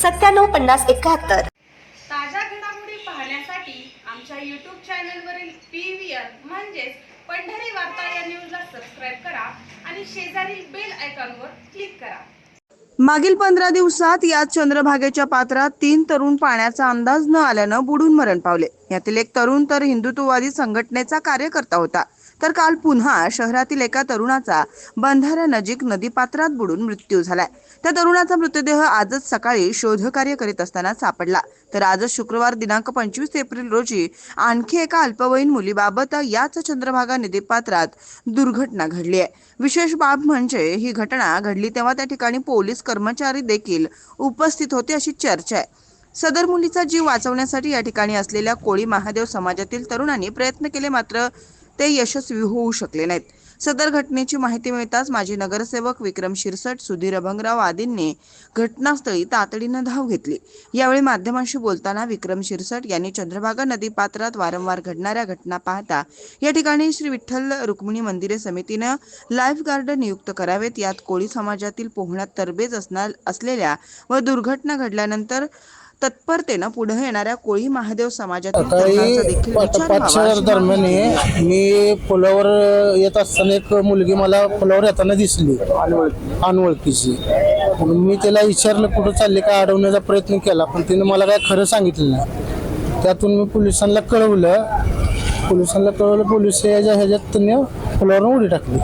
सत्त्याण्णव पन्नास एकाहत्तर. ताज्या घडामोडी पाहण्यासाठी आमच्या यूट्यूब चॅनलवरील पी व्ही आर म्हणजेच पंढरी वार्ता या न्यूजला सबस्क्राईब करा आणि शेजारील बेल आयकॉनवर क्लिक करा. मागील पंधरा दिवसात या चंद्रभागेच्या पात्रात तीन तरुण पाण्याचा अंदाज न आल्यानं बुडून मरण पावले. यातील एक तरुण तर हिंदुत्ववादी संघटनेचा कार्यकर्ता होता. तर काल पुन्हा शहरातील एका तरुणाचा बंधाऱ्यानजीक नदीपात्रात बुडून मृत्यू झालाय. त्या तरुणाचा मृतदेह आजच सकाळी शोधकार्य करीत असताना सापडला. तर आजच शुक्रवार दिनांक पंचवीस एप्रिल रोजी आणखी एका अल्पवयीन मुलीबाबत याच चंद्रभागा नदीपात्रात दुर्घटना घडली आहे. विशेष बाब म्हणजे ही घटना घडली तेव्हा त्या ठिकाणी पोलीस कर्मचारी देखील उपस्थित होते अशी चर्चा आहे. सदर मुलीचा जीव वाचवण्यासाठी या ठिकाणी असलेल्या कोळी महादेव समाजातील तरुणांनी प्रयत्न केले मात्र ते यशस्वी होऊ शकले नाहीत. सदर घटनेची माहिती मिळताच माजी नगरसेवक विक्रम शिरसट सुधीर अभंगराव आदींनी घटनास्थळी तातडीनं धाव घेतली. यावेळी माध्यमांशी बोलताना विक्रम शिरसट यांनी चंद्रभागा नदी पात्रात वारंवार घडणाऱ्या घटना पाहता या ठिकाणी श्री विठ्ठल रुक्मिणी मंदिरे समितीनं लाईफ गार्ड नियुक्त करावेत. यात कोळी समाजातील पोहण्यात तरबेज असणार असलेल्या व दुर्घटना घडल्यानंतर तत्परतेनं पुढे येणाऱ्या कोळी महादेव समाजातील तरुणांचा सकाळी देखील विचार व्हावा दरम्यान हे मी पुलावर येत असताना एक मुलगी मला पुलावर येताना दिसली. अनवळखीची. म्हणून मी त्याला विचारलं कुठं चालले? का अडवण्याचा प्रयत्न केला? पण तिने मला काय खरं सांगितलं नाही. त्यातून मी पोलिसांना कळवलं. पोलिसांना कळवलं पोलीस याच्या ह्याच्यात त्यांनी पुलावरून उडी टाकली.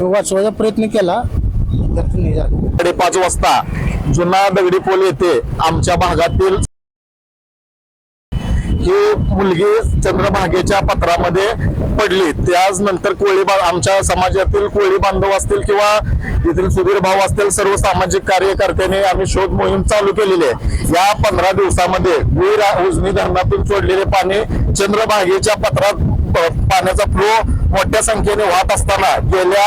मी वाचवायचा प्रयत्न केला. झालं. साडे पाच वाजता जुना दगडी पोल येथे आमच्या भागातील ही मुलगी चंद्रभागेच्या पत्रामध्ये पडली. त्याच नंतर कोळी आमच्या समाजातील कोळी बांधव असतील किंवा येथील सुधीर भाऊ असतील सर्व सामाजिक कार्यकर्त्यांनी आम्ही शोध मोहीम चालू केलेली आहे. या पंधरा दिवसामध्ये वीर उजनी धरणातून सोडलेले पाणी चंद्रभागेच्या पत्रात पाण्याचा फ्लो मोठ्या संख्येने वाहत असताना गेल्या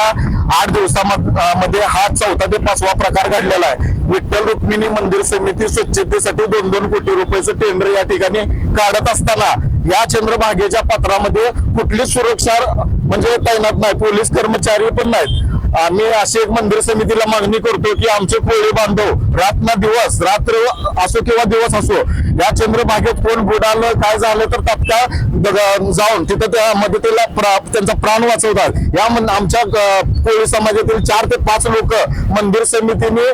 आठ दिवसामध्ये हा चौथा ते पाचवा प्रकार घडलेला आहे. विठ्ठल रुक्मिणी मंदिर समिती स्वच्छतेसाठी दोन दोन कोटी रुपयाचं टेंडर या ठिकाणी काढत असताना या चंद्रभागेच्या पत्रामध्ये कुठलीच सुरक्षा म्हणजे तैनात नाही पोलीस कर्मचारी पण नाहीत. आम्ही अशी एक मंदिर समितीला मागणी करतो की आमचे कोळी बांधव रात ना दिवस रात्र असो किंवा दिवस असो या चंद्रभागेत कोण बुडालं काय झालं तर तात्काळ जाऊन तिथं त्या मदतीला प्रा- त्यांचा प्राण वाचवतात. या आमच्या कोळी समाजातील चार ते पाच लोक मंदिर समितीने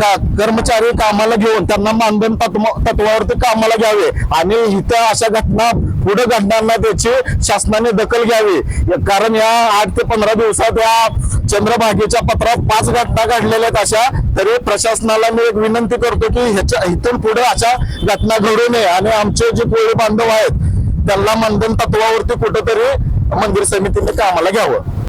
का- कर्मचारी कामाला घेऊन त्यांना मानधन तत्व- तत्वावरती कामाला घ्यावे. आणि इथं अशा घटना पुढे घडणार त्याची शासनाने दखल घ्यावी. कारण या आठ ते पंधरा दिवसात या चंद्रभागेच्या पत्रात पाच घटना घडलेल्या आहेत अशा. तरी प्रशासनाला मी एक विनंती करतो की ह्याच्या इथून पुढे अशा घटना घडू नये. आणि आमचे जे कोळी बांधव आहेत त्यांना मानधन तत्वावरती कुठेतरी मंदिर समितीने कामाला घ्यावं.